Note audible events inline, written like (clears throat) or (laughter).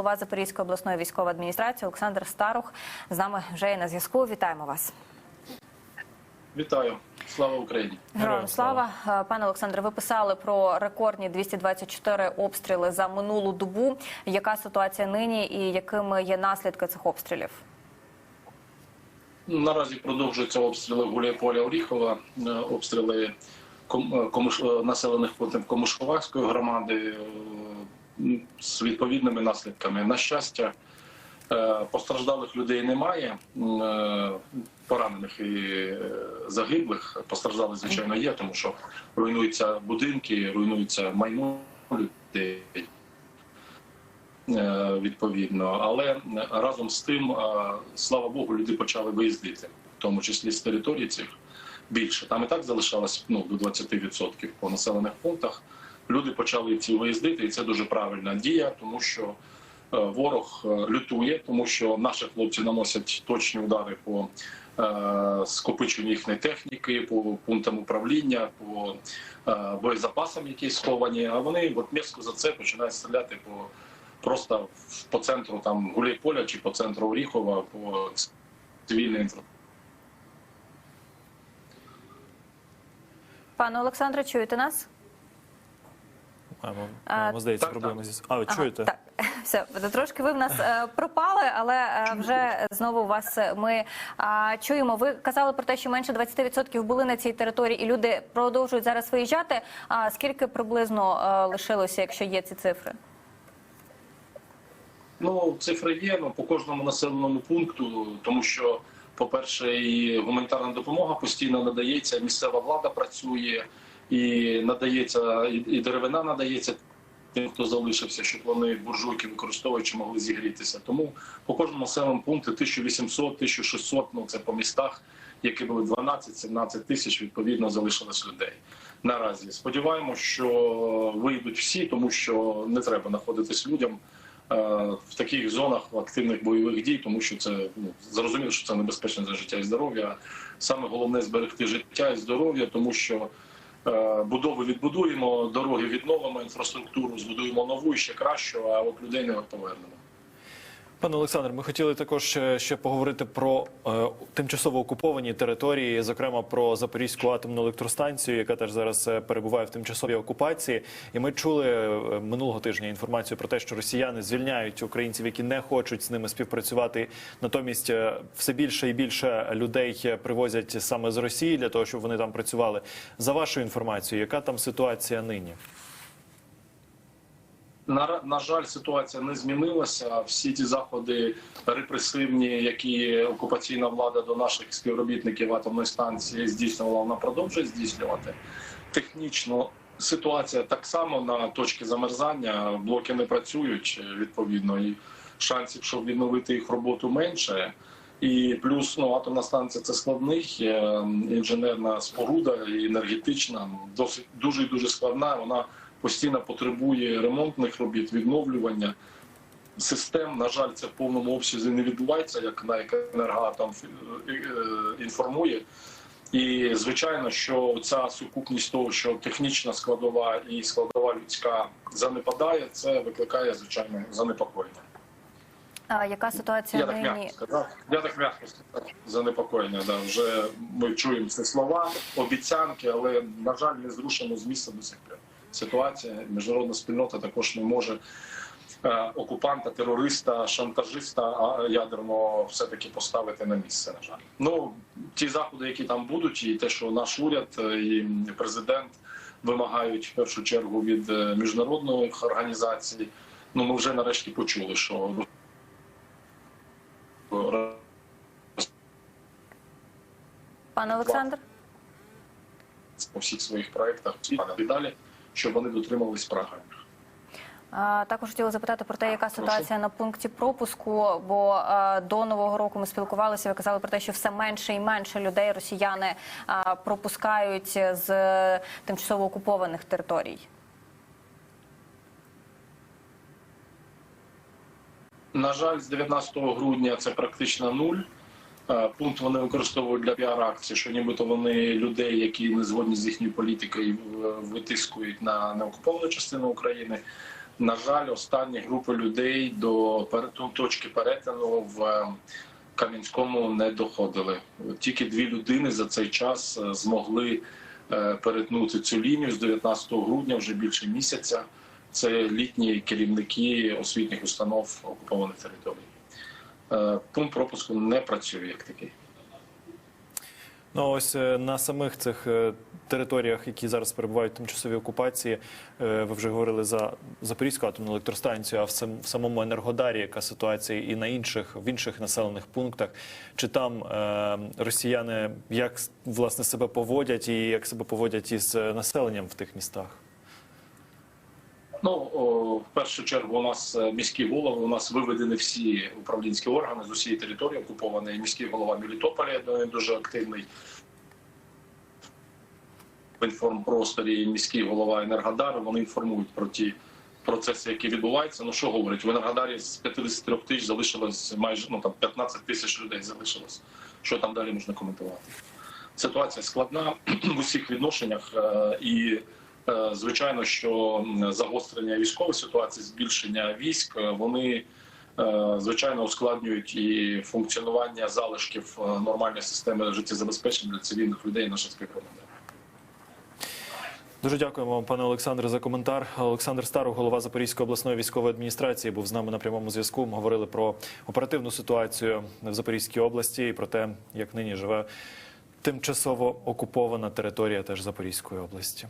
голова Запорізької обласної військової адміністрації Олександр Старух з нами вже є на зв'язку. Вітаємо вас. Вітаю, слава Україні! Героям слава Е, пане Олександре. Ви писали про рекордні 224 обстріли за минулу добу. Яка ситуація нині і якими є наслідки цих обстрілів? Наразі продовжуються обстріли Гуляйполя Оріхова, е, обстріли е, населених пунктів Комушковацької громади з відповідними наслідками. На щастя, е, постраждалих людей немає, е, поранених і е, загиблих. Постраждали, звичайно, є, тому що руйнуються будинки, руйнується майно людей. Відповідно. Але разом з тим, слава Богу, люди почали виїздити, в тому числі з території цих більше. Там і так залишалось ну, до 20% по населених пунктах. Люди почали ці виїздити, і це дуже правильна дія, тому що е, ворог е, лютує, тому що наші хлопці наносять точні удари по е, скопиченню їхньої техніки, по пунктам управління, по боєзапасам, які сховані. А вони от м'яско за це починають стріляти по просто по центру там Гуляйполя чи по центру Оріхова, по цивільній інфраструктурі. Пане Олександре, чуєте нас? Маємо, А, маємо здається, так, проблеми зі А, ви Ага, чуєте? так, (laughs) все трошки ви в нас е, пропали, але е, вже знову вас е, ми чуємо. Ви казали про те, що менше 20% були на цій території, і люди продовжують зараз виїжджати. А скільки приблизно е, лишилося, якщо є ці цифри? Ну, цифри є ну, по кожному населеному пункту, тому що, по-перше, і гуманітарна допомога постійно надається, місцева влада працює, і надається, і, деревина надається тим, хто залишився, щоб вони буржуйки використовуючи могли зігрітися. Тому по кожному населеному пункту 1800, 1600, ну це по містах, які були 12-17 тисяч, відповідно залишилось людей. Наразі сподіваємося, що вийдуть всі, тому що не треба знаходитись людям е, в таких зонах активних бойових дій, тому що це ну, зрозуміло, що це небезпечно для життя і здоров'я. Саме головне зберегти життя і здоров'я, тому що будови відбудуємо, дороги відновимо, інфраструктуру збудуємо нову ще кращу, а от людей не повернемо. Пане Олександр, ми хотіли також е, ще поговорити про е, тимчасово окуповані території, зокрема про Запорізьку атомну електростанцію, яка теж зараз е, перебуває в тимчасовій окупації. І ми чули е, минулого тижня інформацію про те, що росіяни звільняють українців, які не хочуть з ними співпрацювати. Натомість все більше і більше людей привозять саме з Росії для того, щоб вони там працювали. За вашою інформацією, яка там ситуація нині? На, на жаль, ситуація не змінилася. Всі ті заходи репресивні, які окупаційна влада до наших співробітників атомної станції здійснювала, вона продовжує здійснювати. Технічно ситуація так само на точці замерзання. Блоки не працюють відповідно, і шансів, щоб відновити їх роботу менше. І плюс ну, атомна станція це складний е, інженерна споруда і енергетична, досить дуже дуже складна. Вона постійно потребує ремонтних робіт, відновлювання систем. На жаль, це в повному обсязі не відбувається, як на «Енергоатом» е, е, інформує. І звичайно, що ця сукупність того, що технічна складова і складова людська занепадає, це викликає звичайно занепокоєння. А яка ситуація Я так м'яко нині? сказав. Я так м'яко сказав. Занепокоєння. Да. Вже ми чуємо ці слова, обіцянки, але на жаль, не зрушено з місця до сих пір. Ситуація міжнародна спільнота також не може е, окупанта, терориста, шантажиста ядерного все таки поставити на місце. На жаль, ну ті заходи, які там будуть, і те, що наш уряд е, і президент вимагають в першу чергу від е, міжнародних організацій. Ну ми вже нарешті почули, що Пане Олександр? по всіх своїх проєктах і далі, щоб вони дотримувались програми. Також хотіла запитати про те, яка ситуація на пункті пропуску. Бо до нового року ми спілкувалися. Ви казали про те, що все менше і менше людей росіяни пропускають з тимчасово окупованих територій. На жаль, з 19 грудня це практично нуль. Е, Пункт вони використовують для піар-акції, що нібито вони людей, які не згодні з їхньою політикою, витискують на неокуповану частину України. На жаль, останні групи людей до точки перетину в е, Кам'янському не доходили. Тільки дві людини за цей час е, змогли е, перетнути цю лінію з 19 грудня, вже більше місяця. Це літні керівники освітніх установ окупованих територій. Е, Пункт пропуску не працює як такий. Ну ось е, на самих цих е, територіях, які зараз перебувають в тимчасовій окупації, ви вже говорили за Запорізьку атомну електростанцію, а в сам- в самому Енергодарі яка ситуація і на інших в інших населених пунктах. Чи там е, росіяни як власне себе поводять і як себе поводять із населенням в тих містах? Ну, в першу чергу, у нас е, міські голови, у нас виведені всі управлінські органи з усієї території окупованої. Міський голова Мелітополя я думаю, дуже активний в інформпросторі. Міський голова Енергодару. Вони інформують про ті процеси, які відбуваються. Ну що говорить, в Енергодарі з 53 тисяч залишилось майже ну там 15 тисяч людей залишилось. Що там далі можна коментувати? Ситуація складна (clears throat) в усіх відношеннях е, і. Е, Звичайно, що загострення військової ситуації, збільшення військ, е, вони е, звичайно ускладнюють і функціонування залишків нормальної системи життєзабезпечення для цивільних людей наших співгромадян. Дуже дякуємо вам, пане Олександре, за коментар. Олександр Старов, голова Запорізької обласної військової адміністрації, був з нами на прямому зв'язку. Ми говорили про оперативну ситуацію в Запорізькій області і про те, як нині живе тимчасово окупована територія теж Запорізької області.